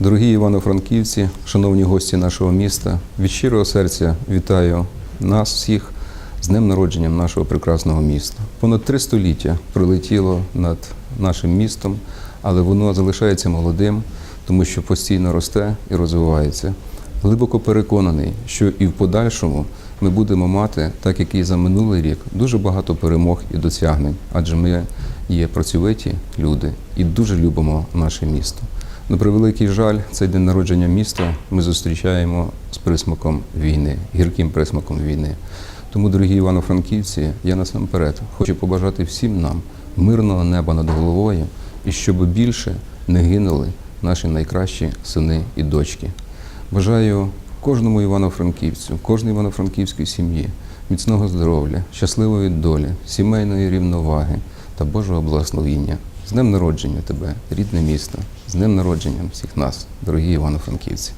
Дорогі івано-франківці, шановні гості нашого міста, від щирого серця вітаю нас всіх з днем народженням нашого прекрасного міста. Понад три століття пролетіло над нашим містом, але воно залишається молодим, тому що постійно росте і розвивається. Глибоко переконаний, що і в подальшому ми будемо мати, так як і за минулий рік, дуже багато перемог і досягнень, адже ми є працьовиті люди і дуже любимо наше місто. На превеликий жаль, цей день народження міста ми зустрічаємо з присмаком війни, гірким присмаком війни. Тому, дорогі івано-франківці, я насамперед хочу побажати всім нам мирного неба над головою і щоб більше не гинули наші найкращі сини і дочки. Бажаю кожному івано-франківцю, кожній івано-франківській сім'ї міцного здоров'я, щасливої долі, сімейної рівноваги та Божого благословіння. З днем народження тебе, рідне місто, з днем народження всіх нас, дорогі івано-франківці.